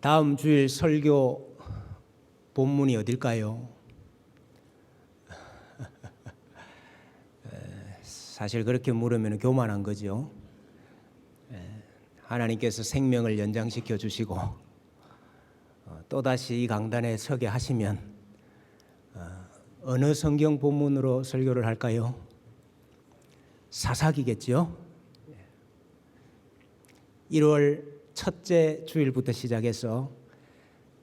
다음 주일 설교 본문이 어딜까요? 사실 그렇게 물으면 교만한 거죠. 하나님께서 생명을 연장시켜 주시고 어, 또다시 이 강단에 서게 하시면 어, 어느 성경 본문으로 설교를 할까요? 사사기겠죠. 1월 첫째 주일부터 시작해서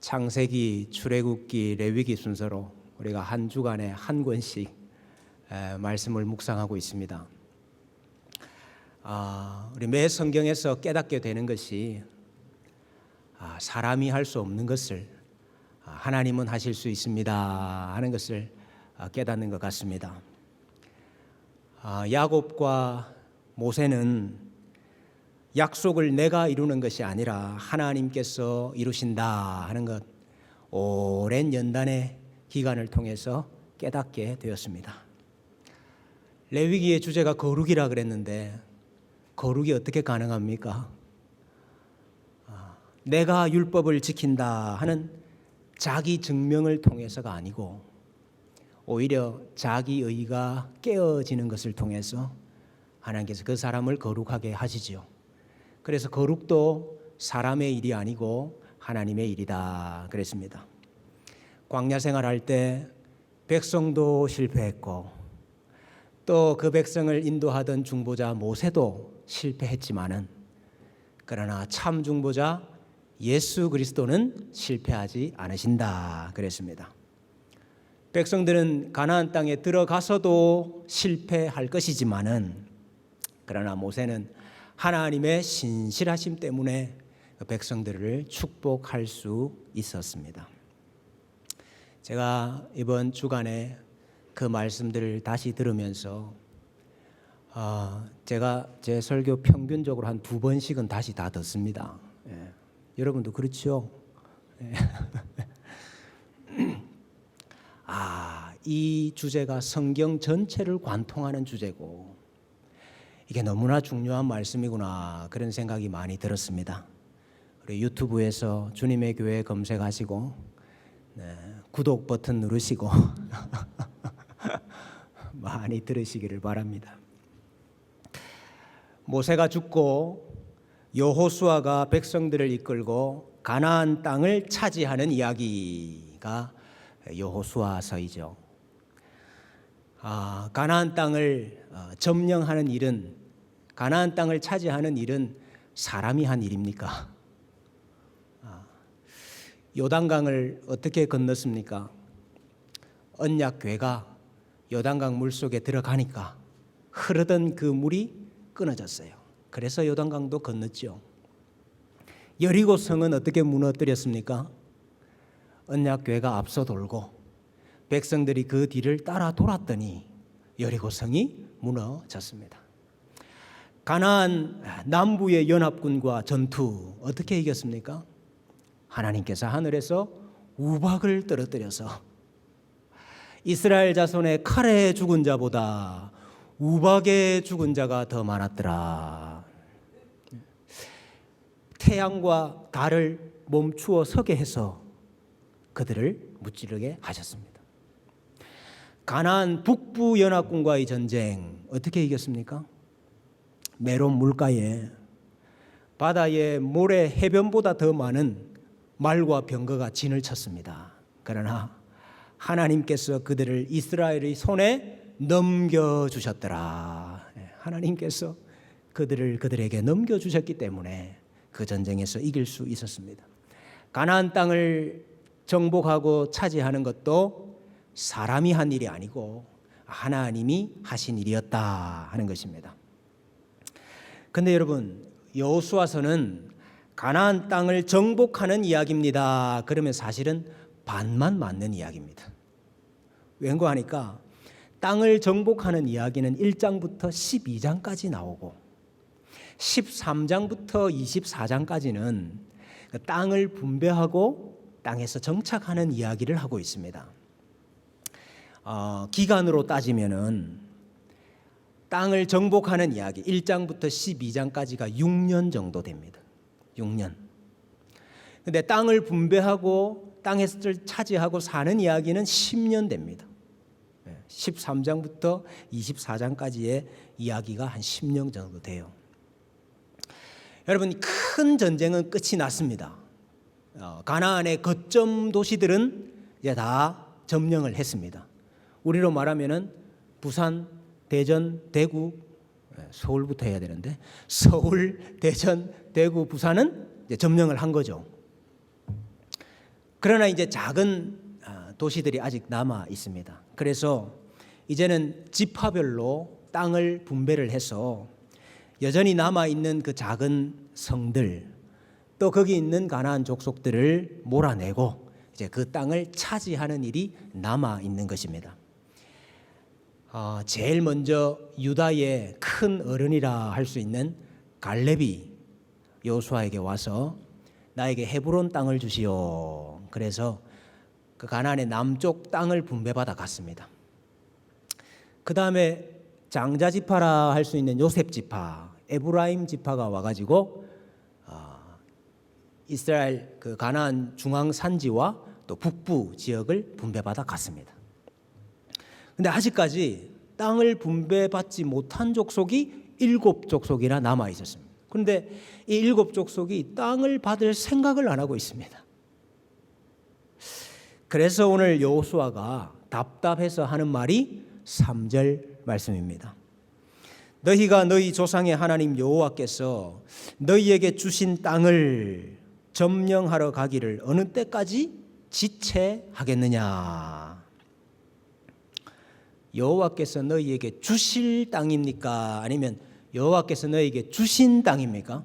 창세기, 출애굽기, 레위기 순서로 우리가 한 주간에 한 권씩 에, 말씀을 묵상하고 있습니다. 아, 우리 매 성경에서 깨닫게 되는 것이 아, 사람이 할 수 없는 것을 아, 하나님은 하실 수 있습니다 하는 것을 아, 깨닫는 것 같습니다. 아, 야곱과 모세는 약속을 내가 이루는 것이 아니라 하나님께서 이루신다 하는 것 오랜 연단의 기간을 통해서 깨닫게 되었습니다. 레위기의 주제가 거룩이라 그랬는데 거룩이 어떻게 가능합니까? 아, 내가 율법을 지킨다 하는 자기 증명을 통해서가 아니고 오히려 자기 의가 깨어지는 것을 통해서 하나님께서 그 사람을 거룩하게 하시지요. 그래서 거룩도 사람의 일이 아니고 하나님의 일이다 그랬습니다. 광야 생활할 때 백성도 실패했고 또 그 백성을 인도하던 중보자 모세도 실패했지만은 그러나 참 중보자 예수 그리스도는 실패하지 않으신다 그랬습니다. 백성들은 가나안 땅에 들어가서도 실패할 것이지만은 그러나 모세는 하나님의 신실하심 때문에 그 백성들을 축복할 수 있었습니다. 제가 이번 주간에 그 말씀들을 다시 들으면서 어, 제가 제 설교 평균적으로 한 두 번씩은 다시 다 듣습니다. 예. 여러분도 그렇죠? 예. 아, 이 주제가 성경 전체를 관통하는 주제고 이게 너무나 중요한 말씀이구나 그런 생각이 많이 들었습니다. 우리 유튜브에서 주님의 교회 검색하시고 네, 구독 버튼 누르시고 많이 들으시기를 바랍니다. 모세가 죽고 여호수아가 백성들을 이끌고 가나안 땅을 차지하는 이야기가 여호수아서이죠. 아, 가나안 땅을 어, 점령하는 일은 가나안 땅을 차지하는 일은 사람이 한 일입니까? 아, 요단강을 어떻게 건넜습니까? 언약궤가 요단강 물 속에 들어가니까 흐르던 그 물이 끊어졌어요. 그래서 요단강도 건넜죠. 여리고 성은 어떻게 무너뜨렸습니까? 언약궤가 앞서 돌고 백성들이 그 뒤를 따라 돌았더니 여리고 성이 무너졌습니다. 가나안 남부의 연합군과 전투 어떻게 이겼습니까? 하나님께서 하늘에서 우박을 떨어뜨려서 이스라엘 자손의 칼에 죽은 자보다 우박에 죽은 자가 더 많았더라. 태양과 달을 멈추어 서게 해서 그들을 무찌르게 하셨습니다. 가나안 북부 연합군과의 전쟁 어떻게 이겼습니까? 메론 물가에 바다의 모래 해변보다 더 많은 말과 병거가 진을 쳤습니다. 그러나 하나님께서 그들을 이스라엘의 손에 넘겨 주셨더라. 예, 하나님께서 그들을 그들에게 넘겨 주셨기 때문에 그 전쟁에서 이길 수 있었습니다. 가나안 땅을 정복하고 차지하는 것도 사람이 한 일이 아니고 하나님이 하신 일이었다 하는 것입니다. 근데 여러분 여호수아서는 가나안 땅을 정복하는 이야기입니다. 그러면 사실은 반만 맞는 이야기입니다. 왠고 하니까 땅을 정복하는 이야기는 1장부터 12장까지 나오고 13장부터 24장까지는 그 땅을 분배하고 땅에서 정착하는 이야기를 하고 있습니다. 어, 기간으로 따지면은 땅을 정복하는 이야기 1장부터 12장까지가 6년 정도 됩니다. 6년. 근데 땅을 분배하고 땅에서 차지하고 사는 이야기는 10년 됩니다. 13장부터 24장까지의 이야기가 한 10년 정도 돼요. 여러분 큰 전쟁은 끝이 났습니다. 어, 가나안의 거점 도시들은 이제 다 점령을 했습니다. 우리로 말하면은 부산, 대전, 대구, 예, 서울부터 해야 되는데 서울, 대전, 대구, 부산은 이제 점령을 한 거죠. 그러나 이제 작은 아, 도시들이 아직 남아 있습니다. 그래서 이제는 지파별로 땅을 분배를 해서 여전히 남아 있는 그 작은 성들 또 거기 있는 가나안 족속들을 몰아내고 이제 그 땅을 차지하는 일이 남아 있는 것입니다. 어, 제일 먼저 유다의 큰 어른이라 할 수 있는 갈렙이 여호수아에게 와서 나에게 헤브론 땅을 주시오. 그래서 그 가나안의 남쪽 땅을 분배받아 갔습니다. 그 다음에 장자 지파라 할 수 있는 요셉 지파, 에브라임 지파가 와가지고 어, 이스라엘 그 가나안 중앙 산지와 또 북부 지역을 분배받아 갔습니다. 근데 아직까지 땅을 분배받지 못한 족속이 일곱 족속이나 남아 있었습니다. 그런데 이 일곱 족속이 땅을 받을 생각을 안 하고 있습니다. 그래서 오늘 여호수아가 답답해서 하는 말이 3절 말씀입니다. 너희가 너희 조상의 하나님 여호와께서 너희에게 주신 땅을 점령하러 가기를 어느 때까지 지체하겠느냐? 여호와께서 너희에게 주실 땅입니까? 아니면 여호와께서 너희에게 주신 땅입니까?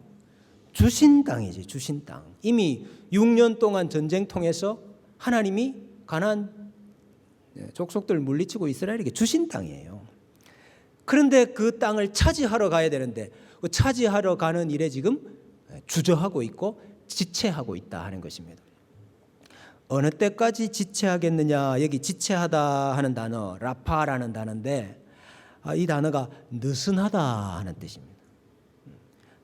주신 땅이지, 주신 땅. 이미 6년 동안 전쟁 통해서 하나님이 가나안 족속들 물리치고 이스라엘에게 주신 땅이에요. 그런데 그 땅을 차지하러 가야 되는데 그 차지하러 가는 일에 지금 주저하고 있고 지체하고 있다 하는 것입니다. 어느 때까지 지체하겠느냐? 여기 지체하다 하는 단어 라파라는 단어인데 아, 이 단어가 느슨하다 하는 뜻입니다.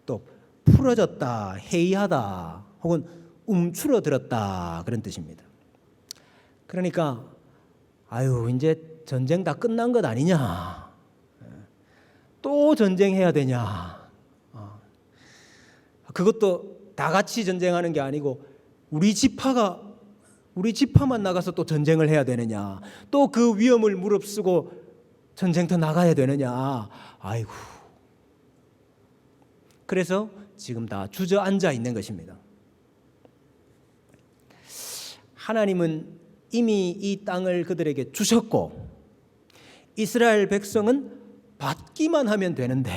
또 풀어졌다, 해이하다, 혹은 움츠러들었다 그런 뜻입니다. 그러니까 아유 이제 전쟁 다 끝난 것 아니냐? 또 전쟁해야 되냐? 어. 그것도 다 같이 전쟁하는 게 아니고 우리 지파가 우리 지파만 나가서 또 전쟁을 해야 되느냐? 또 그 위험을 무릅쓰고 전쟁터 나가야 되느냐? 아이고. 그래서 지금 다 주저앉아 있는 것입니다. 하나님은 이미 이 땅을 그들에게 주셨고 이스라엘 백성은 받기만 하면 되는데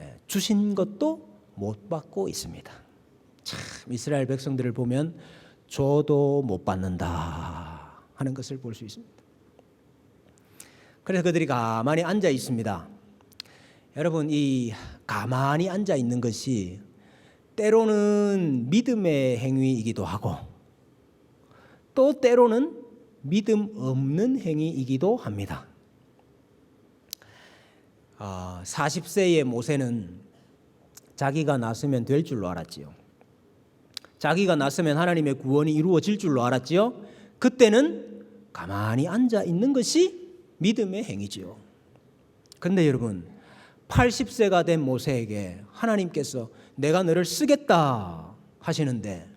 예, 주신 것도 못 받고 있습니다. 참 이스라엘 백성들을 보면 줘도 못 받는다 하는 것을 볼 수 있습니다. 그래서 그들이 가만히 앉아 있습니다. 여러분 이 가만히 앉아 있는 것이 때로는 믿음의 행위이기도 하고 또 때로는 믿음 없는 행위이기도 합니다. 아, 40세의 모세는 자기가 낳으면 될 줄로 알았지요. 자기가 낳으면 하나님의 구원이 이루어질 줄로 알았지요. 그때는 가만히 앉아 있는 것이 믿음의 행위지요. 그런데 여러분, 80세가 된 모세에게 하나님께서 내가 너를 쓰겠다 하시는데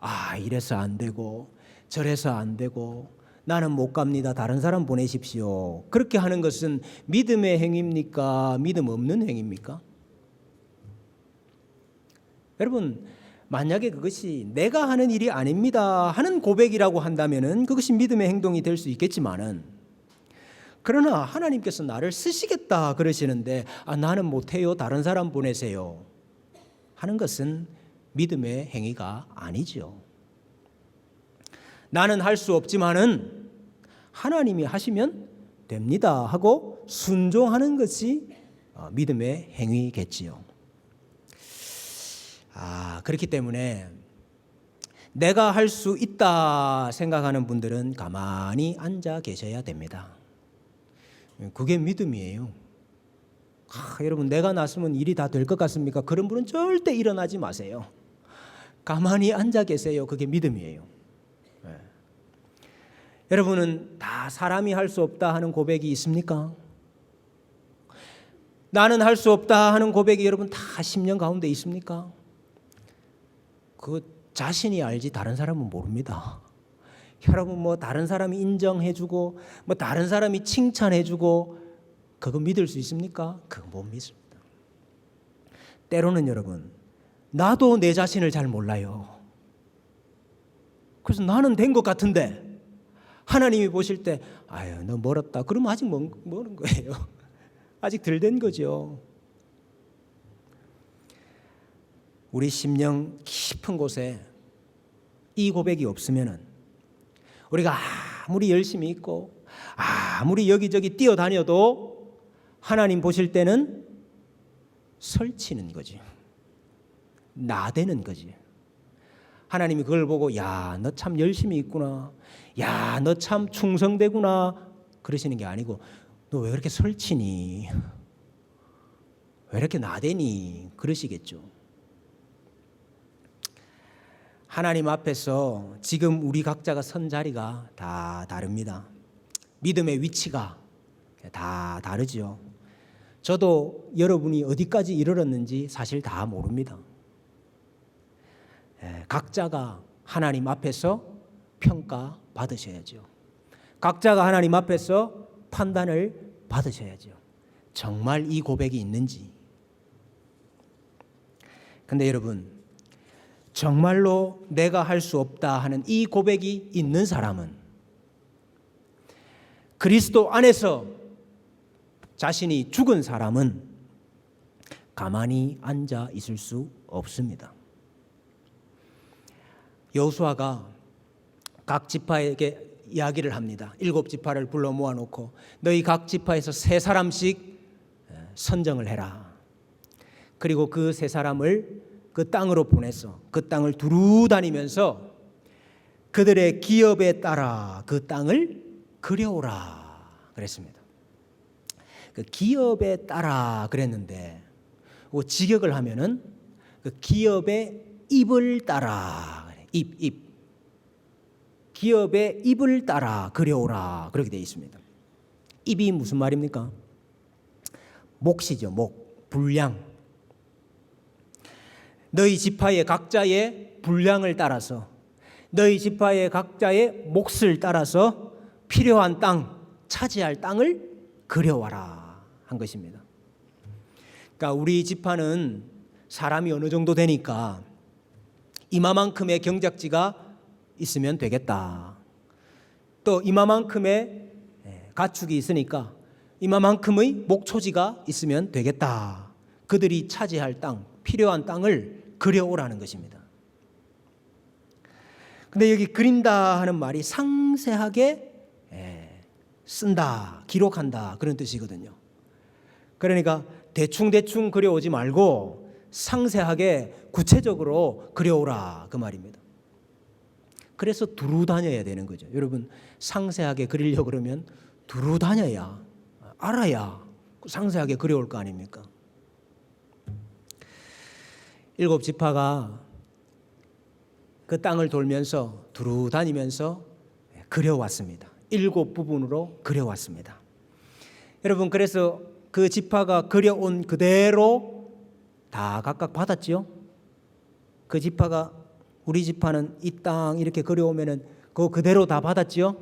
아, 이래서 안 되고 저래서 안 되고 나는 못 갑니다. 다른 사람 보내십시오. 그렇게 하는 것은 믿음의 행위입니까? 믿음 없는 행위입니까? 여러분, 만약에 그것이 내가 하는 일이 아닙니다 하는 고백이라고 한다면은 그것이 믿음의 행동이 될 수 있겠지만은 그러나 하나님께서 나를 쓰시겠다 그러시는데 아 나는 못해요 다른 사람 보내세요 하는 것은 믿음의 행위가 아니죠. 나는 할 수 없지만은 하나님이 하시면 됩니다 하고 순종하는 것이 어, 믿음의 행위겠지요. 아, 그렇기 때문에 내가 할 수 있다 생각하는 분들은 가만히 앉아 계셔야 됩니다. 그게 믿음이에요. 아, 여러분 내가 났으면 일이 다 될 것 같습니까? 그런 분은 절대 일어나지 마세요. 가만히 앉아 계세요. 그게 믿음이에요. 네. 여러분은 다 사람이 할 수 없다 하는 고백이 있습니까? 나는 할 수 없다 하는 고백이 여러분 다 10년 가운데 있습니까? 그 자신이 알지 다른 사람은 모릅니다. 여러분 뭐 다른 사람이 인정해주고 뭐 다른 사람이 칭찬해주고 그거 믿을 수 있습니까? 그거 못 믿습니다. 때로는 여러분 나도 내 자신을 잘 몰라요. 그래서 나는 된 것 같은데 하나님이 보실 때 아유 너 멀었다. 그러면 아직 먼, 먼 거예요. 아직 덜 된 거죠. 우리 심령 깊은 곳에 이 고백이 없으면은 우리가 아무리 열심히 있고 아무리 여기저기 뛰어다녀도 하나님 보실 때는 설치는 거지. 나대는 거지. 하나님이 그걸 보고 야, 너 참 열심히 있구나. 야, 너 참 충성되구나. 그러시는 게 아니고 너 왜 그렇게 설치니? 왜 이렇게 나대니? 그러시겠죠. 하나님 앞에서 지금 우리 각자가 선 자리가 다 다릅니다. 믿음의 위치가 다 다르지요. 저도 여러분이 어디까지 이르렀는지 사실 다 모릅니다. 예, 각자가 하나님 앞에서 평가 받으셔야죠. 각자가 하나님 앞에서 판단을 받으셔야죠. 정말 이 고백이 있는지. 근데 여러분, 정말로 내가 할 수 없다 하는 이 고백이 있는 사람은 그리스도 안에서 자신이 죽은 사람은 가만히 앉아 있을 수 없습니다. 여호수아가 각 지파에게 이야기를 합니다. 일곱 지파를 불러 모아놓고 너희 각 지파에서 세 사람씩 선정을 해라. 그리고 그 세 사람을 그 땅으로 보내서 그 땅을 두루 다니면서 그들의 기업에 따라 그 땅을 그려오라 그랬습니다. 그 기업에 따라 그랬는데 그 직역을 하면은 그 기업의 입을 따라 입 입. 기업의 입을 따라 그려오라 그렇게 되어 있습니다. 입이 무슨 말입니까? 몫이죠 목 분량. 너희 지파의 각자의 분량을 따라서 너희 지파의 각자의 몫을 따라서 필요한 땅 차지할 땅을 그려와라 한 것입니다. 그러니까 우리 지파는 사람이 어느 정도 되니까 이마만큼의 경작지가 있으면 되겠다. 또 이마만큼의 가축이 있으니까 이마만큼의 목초지가 있으면 되겠다. 그들이 차지할 땅, 필요한 땅을 그려오라는 것입니다. 근데 여기 그린다 하는 말이 상세하게 쓴다, 기록한다 그런 뜻이거든요. 그러니까 대충대충 그려오지 말고 상세하게 구체적으로 그려오라 그 말입니다. 그래서 두루 다녀야 되는 거죠. 여러분 상세하게 그리려 그러면 두루 다녀야 알아야 상세하게 그려올 거 아닙니까? 일곱 지파가 그 땅을 돌면서 두루 다니면서 그려왔습니다. 일곱 부분으로 그려왔습니다. 여러분 그래서 그 지파가 그려온 그대로 다 각각 받았지요. 그 지파가 우리 지파는 이 땅 이렇게 그려오면은 그 그대로 다 받았지요?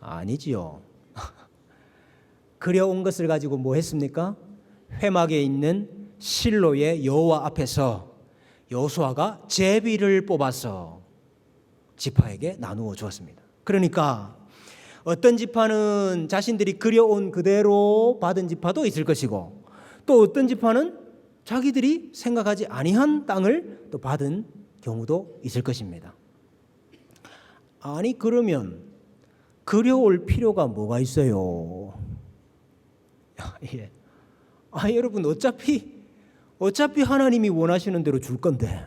아니지요. 그려온 것을 가지고 뭐 했습니까? 회막에 있는 실로의 여호와 앞에서 여호수아가 제비를 뽑아서 지파에게 나누어 주었습니다. 그러니까 어떤 지파는 자신들이 그려온 그대로 받은 지파도 있을 것이고 또 어떤 지파는 자기들이 생각하지 아니한 땅을 또 받은 경우도 있을 것입니다. 아니 그러면 그려올 필요가 뭐가 있어요? 예. 아 여러분 어차피 어차피 하나님이 원하시는 대로 줄 건데.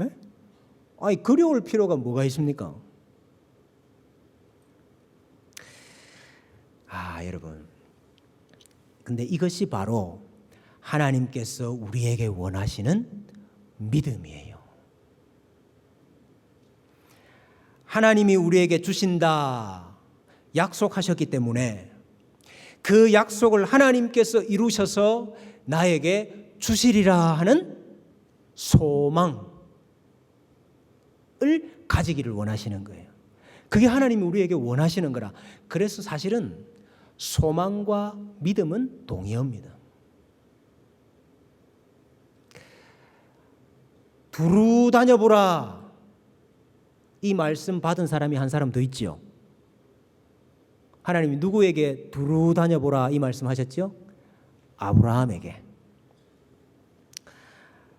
에? 아니 그려올 필요가 뭐가 있습니까? 아 여러분. 근데 이것이 바로 하나님께서 우리에게 원하시는 믿음이에요. 하나님이 우리에게 주신다 약속하셨기 때문에 그 약속을 하나님께서 이루셔서 나에게 주시리라 하는 소망을 가지기를 원하시는 거예요. 그게 하나님이 우리에게 원하시는 거라. 그래서 사실은 소망과 믿음은 동의어입니다. 두루 다녀보라. 이 말씀 받은 사람이 한 사람 더 있지요. 하나님이 누구에게 두루 다녀보라 이 말씀 하셨죠? 아브라함에게.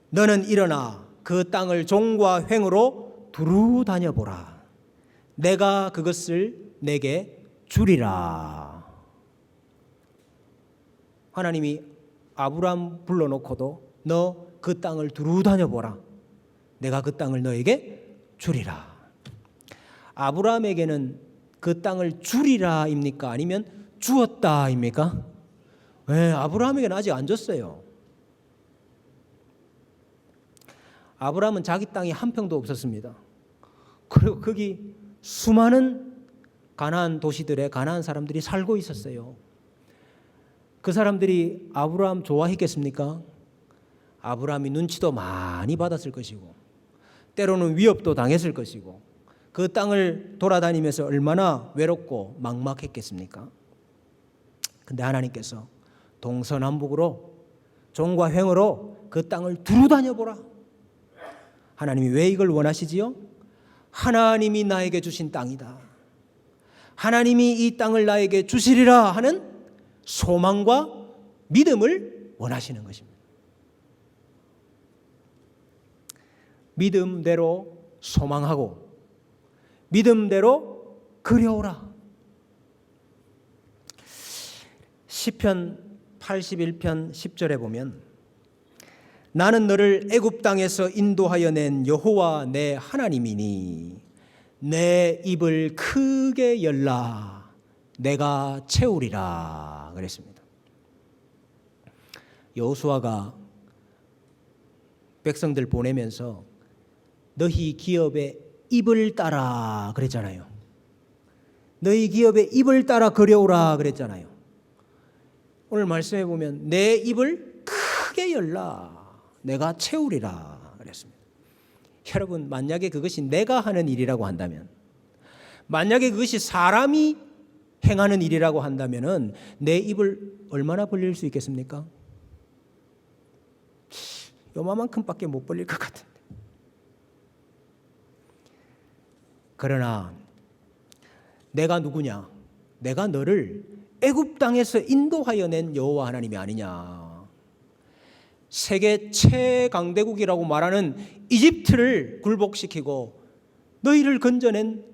너는 일어나 그 땅을 종과 횡으로 두루 다녀보라. 내가 그것을 내게 주리라. 하나님이 아브라함 불러놓고도 너 그 땅을 두루 다녀보라. 내가 그 땅을 너에게 주리라. 아브라함에게는 그 땅을 주리라입니까? 아니면 주었다입니까? 네, 아브라함에게는 아직 안 줬어요. 아브라함은 자기 땅이 한 평도 없었습니다. 그리고 거기 수많은 가나안 도시들에 가나안 사람들이 살고 있었어요. 그 사람들이 아브라함 좋아했겠습니까? 아브라함이 눈치도 많이 받았을 것이고 때로는 위협도 당했을 것이고 그 땅을 돌아다니면서 얼마나 외롭고 막막했겠습니까? 근데 하나님께서 동서남북으로 종과 횡으로 그 땅을 두루 다녀보라. 하나님이 왜 이걸 원하시지요? 하나님이 나에게 주신 땅이다. 하나님이 이 땅을 나에게 주시리라 하는 소망과 믿음을 원하시는 것입니다. 믿음대로 소망하고 믿음대로 그려오라. 시편 81편 10절에 보면 나는 너를 애굽 땅에서 인도하여 낸 여호와 내 하나님이니 내 입을 크게 열라 내가 채우리라 그랬습니다. 여호수아가 백성들 보내면서 너희 기업의 입을 따라 그랬잖아요. 너희 기업의 입을 따라 그려오라 그랬잖아요. 오늘 말씀해 보면 내 입을 크게 열라 내가 채우리라 그랬습니다. 여러분 만약에 그것이 내가 하는 일이라고 한다면 만약에 그것이 사람이 행하는 일이라고 한다면은 내 입을 얼마나 벌릴 수 있겠습니까? 요만큼밖에 못 벌릴 것 같은데. 그러나 내가 누구냐? 내가 너를 애굽 땅에서 인도하여 낸 여호와 하나님이 아니냐? 세계 최강대국이라고 말하는 이집트를 굴복시키고 너희를 건져낸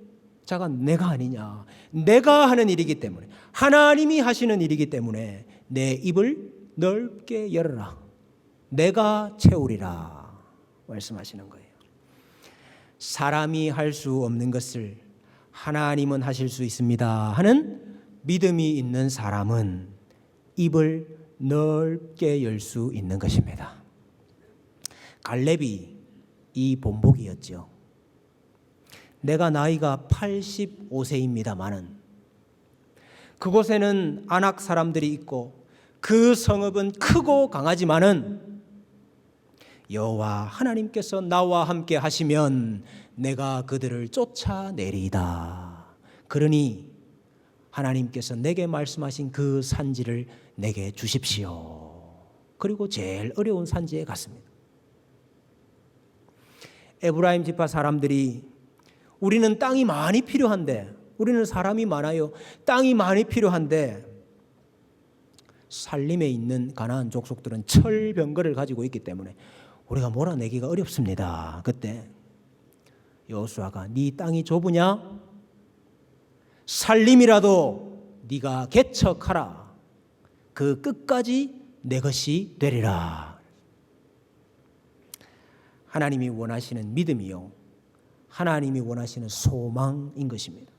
자가 내가 아니냐? 내가 하는 일이기 때문에 하나님이 하시는 일이기 때문에 내 입을 넓게 열어라. 내가 채우리라 말씀하시는 거예요. 사람이 할 수 없는 것을 하나님은 하실 수 있습니다 하는 믿음이 있는 사람은 입을 넓게 열 수 있는 것입니다. 갈렙이 이 본복이었죠. 내가 나이가 85세입니다만은 그곳에는 안악 사람들이 있고 그 성읍은 크고 강하지만은 여호와 하나님께서 나와 함께 하시면 내가 그들을 쫓아내리이다. 그러니 하나님께서 내게 말씀하신 그 산지를 내게 주십시오. 그리고 제일 어려운 산지에 갔습니다. 에브라임 지파 사람들이 우리는 땅이 많이 필요한데 우리는 사람이 많아요. 땅이 많이 필요한데 살림에 있는 가나안 족속들은 철병거를 가지고 있기 때문에 우리가 몰아내기가 어렵습니다. 그때 여호수아가 네 땅이 좁으냐? 살림이라도 네가 개척하라. 그 끝까지 내 것이 되리라. 하나님이 원하시는 믿음이요. 하나님이 원하시는 소망인 것입니다.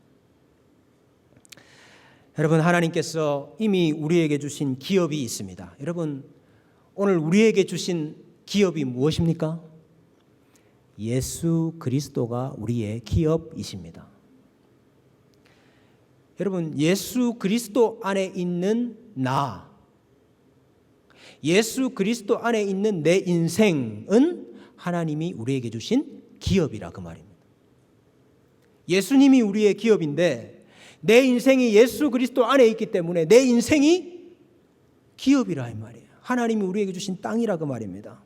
여러분, 하나님께서 이미 우리에게 주신 기업이 있습니다. 여러분, 오늘 우리에게 주신 기업이 무엇입니까? 예수 그리스도가 우리의 기업이십니다. 여러분, 예수 그리스도 안에 있는 나, 예수 그리스도 안에 있는 내 인생은 하나님이 우리에게 주신 기업이라 그 말입니다. 예수님이 우리의 기업인데 내 인생이 예수 그리스도 안에 있기 때문에 내 인생이 기업이라 이 말이에요. 하나님이 우리에게 주신 땅이라 그 말입니다.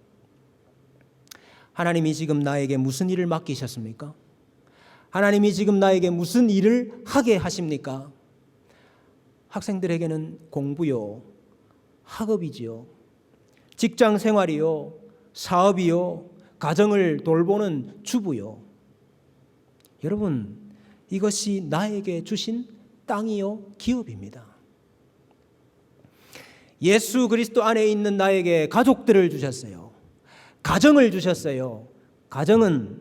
하나님이 지금 나에게 무슨 일을 맡기셨습니까? 하나님이 지금 나에게 무슨 일을 하게 하십니까? 학생들에게는 공부요, 학업이지요, 직장 생활이요, 사업이요, 가정을 돌보는 주부요. 여러분, 이것이 나에게 주신 땅이요, 기업입니다. 예수 그리스도 안에 있는 나에게 가족들을 주셨어요. 가정을 주셨어요. 가정은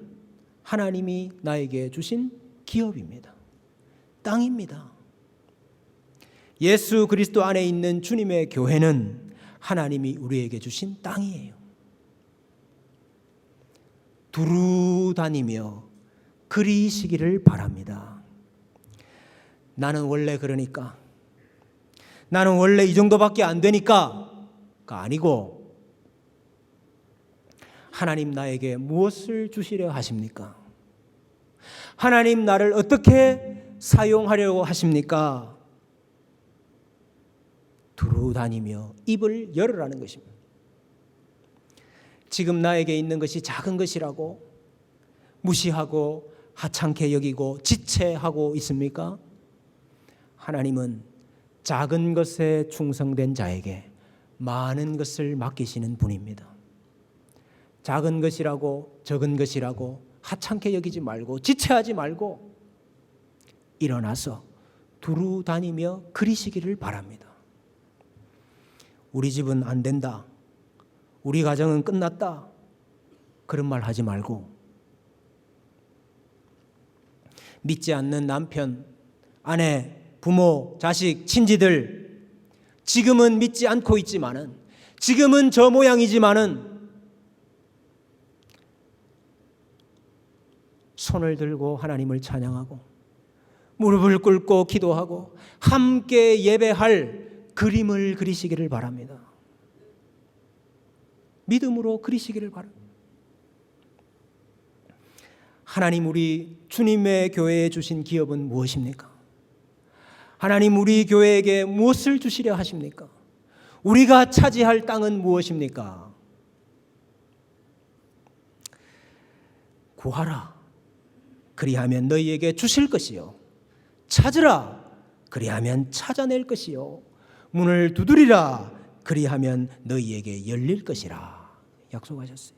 하나님이 나에게 주신 기업입니다. 땅입니다. 예수 그리스도 안에 있는 주님의 교회는 하나님이 우리에게 주신 땅이에요. 두루 다니며 그리시기를 바랍니다. 나는 원래 그러니까 나는 원래 이 정도밖에 안 되니까 가 아니고 하나님 나에게 무엇을 주시려 하십니까? 하나님 나를 어떻게 사용하려고 하십니까? 두루 다니며 입을 열으라는 것입니다. 지금 나에게 있는 것이 작은 것이라고 무시하고 하찮게 여기고 지체하고 있습니까? 하나님은 작은 것에 충성된 자에게 많은 것을 맡기시는 분입니다. 작은 것이라고 적은 것이라고 하찮게 여기지 말고 지체하지 말고 일어나서 두루 다니며 그리시기를 바랍니다. 우리 집은 안 된다. 우리 가정은 끝났다. 그런 말 하지 말고 믿지 않는 남편, 아내, 부모, 자식, 친지들 지금은 믿지 않고 있지만은 지금은 저 모양이지만은 손을 들고 하나님을 찬양하고 무릎을 꿇고 기도하고 함께 예배할 그림을 그리시기를 바랍니다. 믿음으로 그리시기를 바랍니다. 하나님 우리 주님의 교회에 주신 기업은 무엇입니까? 하나님 우리 교회에게 무엇을 주시려 하십니까? 우리가 차지할 땅은 무엇입니까? 구하라. 그리하면 너희에게 주실 것이요. 찾으라. 그리하면 찾아낼 것이요. 문을 두드리라. 그리하면 너희에게 열릴 것이라. 약속하셨어요.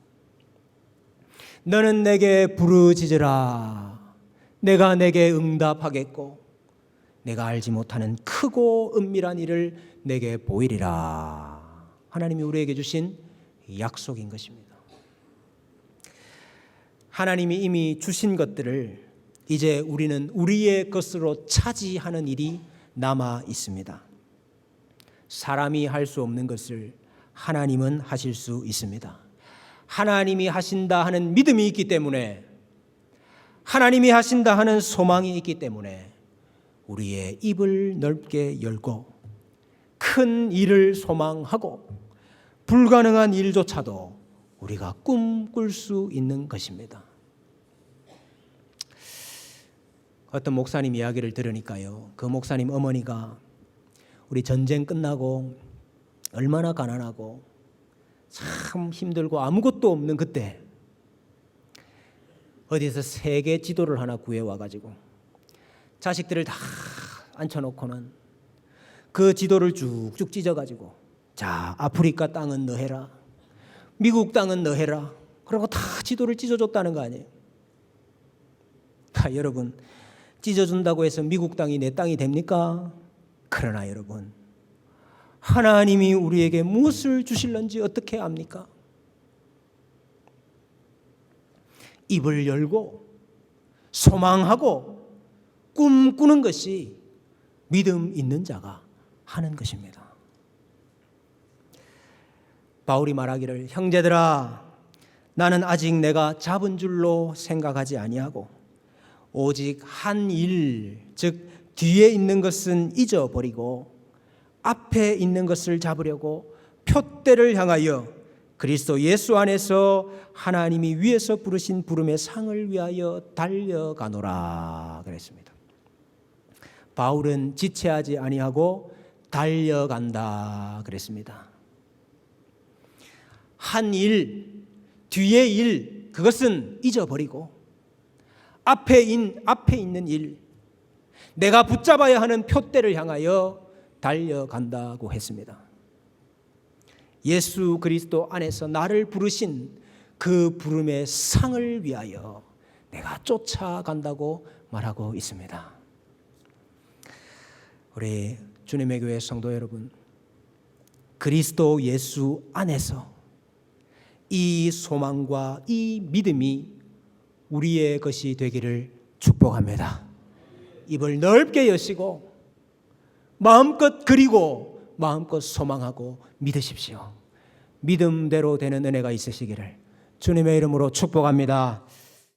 너는 내게 부르짖으라. 내가 내게 응답하겠고 내가 알지 못하는 크고 은밀한 일을 내게 보이리라. 하나님이 우리에게 주신 약속인 것입니다. 하나님이 이미 주신 것들을 이제 우리는 우리의 것으로 차지하는 일이 남아 있습니다. 사람이 할 수 없는 것을 하나님은 하실 수 있습니다. 하나님이 하신다 하는 믿음이 있기 때문에 하나님이 하신다 하는 소망이 있기 때문에 우리의 입을 넓게 열고 큰 일을 소망하고 불가능한 일조차도 우리가 꿈꿀 수 있는 것입니다. 어떤 목사님 이야기를 들으니까요. 그 목사님 어머니가 우리 전쟁 끝나고 얼마나 가난하고 참 힘들고 아무것도 없는 그때 어디서 세계 지도를 하나 구해 와 가지고 자식들을 다 앉혀놓고는 그 지도를 쭉쭉 찢어 가지고 자 아프리카 땅은 너 해라 미국 땅은 너 해라 그리고 다 지도를 찢어줬다는 거 아니에요? 아, 여러분 찢어준다고 해서 미국 땅이 내 땅이 됩니까? 그러나 여러분 하나님이 우리에게 무엇을 주실런지 어떻게 압니까? 입을 열고 소망하고 꿈꾸는 것이 믿음 있는 자가 하는 것입니다. 바울이 말하기를 형제들아 나는 아직 내가 잡은 줄로 생각하지 아니하고 오직 한 일 즉 뒤에 있는 것은 잊어버리고 앞에 있는 것을 잡으려고 표대를 향하여 그리스도 예수 안에서 하나님이 위에서 부르신 부름의 상을 위하여 달려가노라 그랬습니다. 바울은 지체하지 아니하고 달려간다 그랬습니다. 한 일, 뒤의 일, 그것은 잊어버리고 앞에 인 앞에 있는 일, 내가 붙잡아야 하는 표대를 향하여 달려간다고 했습니다. 예수 그리스도 안에서 나를 부르신 그 부름의 상을 위하여 내가 쫓아간다고 말하고 있습니다. 우리 주님의 교회 성도 여러분, 그리스도 예수 안에서 이 소망과 이 믿음이 우리의 것이 되기를 축복합니다. 입을 넓게 여시고 마음껏 그리고 마음껏 소망하고 믿으십시오. 믿음대로 되는 은혜가 있으시기를 주님의 이름으로 축복합니다.